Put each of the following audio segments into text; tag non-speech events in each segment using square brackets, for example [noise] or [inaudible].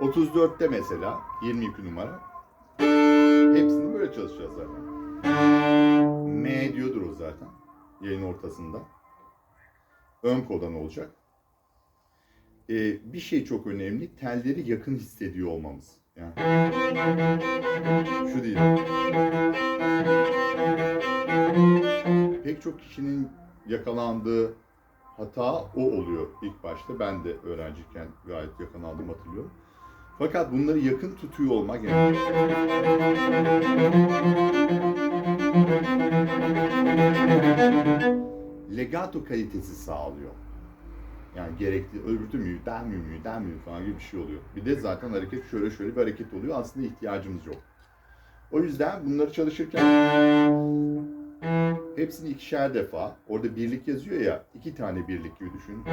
34'te mesela 22 numara. Hepsini böyle çalışacağız zaten. M diyordur o zaten. Yayın ortasında. Ön kodan olacak. Ee, bir şey çok önemli. Telleri yakın hissediyor olmamız. Yani şu değil. Pek çok kişinin yakalandığı hata o oluyor ilk başta. Ben de öğrenciyken gayet yakalandım hatırlıyorum. Fakat bunları yakın tutuyor olmak yani legato kalitesi sağlıyor. Yani gerekli öbür mü, den mi, mü, den mi falan gibi bir şey oluyor. Bir de zaten hareket şöyle şöyle bir hareket oluyor. Aslında ihtiyacımız yok. O yüzden bunları çalışırken hepsini ikişer defa, orada birlik yazıyor ya, iki tane birlik gibi düşün.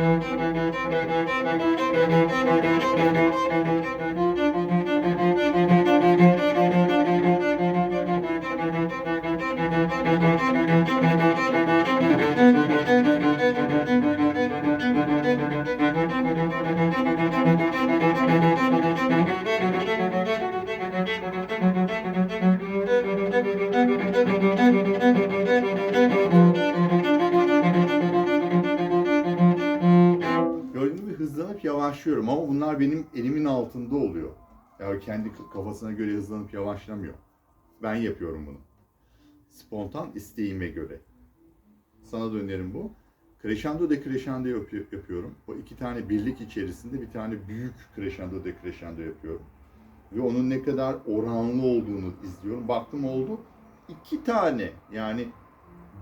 Gördüğünüz gibi hızlanıp yavaşlıyorum ama bunlar benim elimin altında oluyor. Yani kendi kafasına göre hızlanıp yavaşlamıyor. Ben yapıyorum bunu. Spontan isteğime göre. Sana da önerim bu. Crescendo decrescendo yapı- yapıyorum. O iki tane birlik içerisinde bir tane büyük crescendo decrescendo yapıyorum. Ve onun ne kadar oranlı olduğunu izliyorum. Baktım oldu. İki tane yani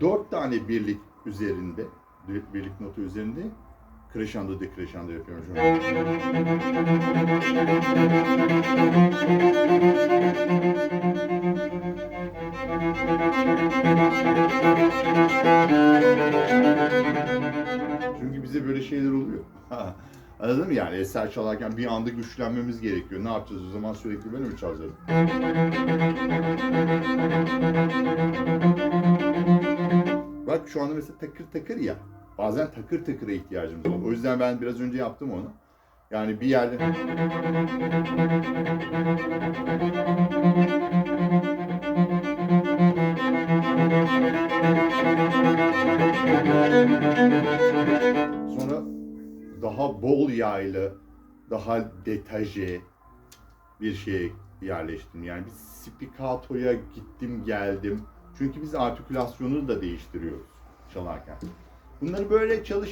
dört tane birlik üzerinde, bir- birlik notu üzerinde crescendo decrescendo yapıyorum şu an. Çünkü bize böyle şeyler oluyor. [laughs] Anladın mı yani eser çalarken bir anda güçlenmemiz gerekiyor. Ne yapacağız o zaman sürekli böyle mi çalacağız? Bak şu anda mesela takır takır ya. Bazen takır takıra ihtiyacımız var. O yüzden ben biraz önce yaptım onu. Yani bir yerde... Daha bol yağlı, daha detaje bir şeye yerleştim. Yani bir spikatoya gittim geldim. Çünkü biz artikülasyonu da değiştiriyoruz çalarken. Bunları böyle çalış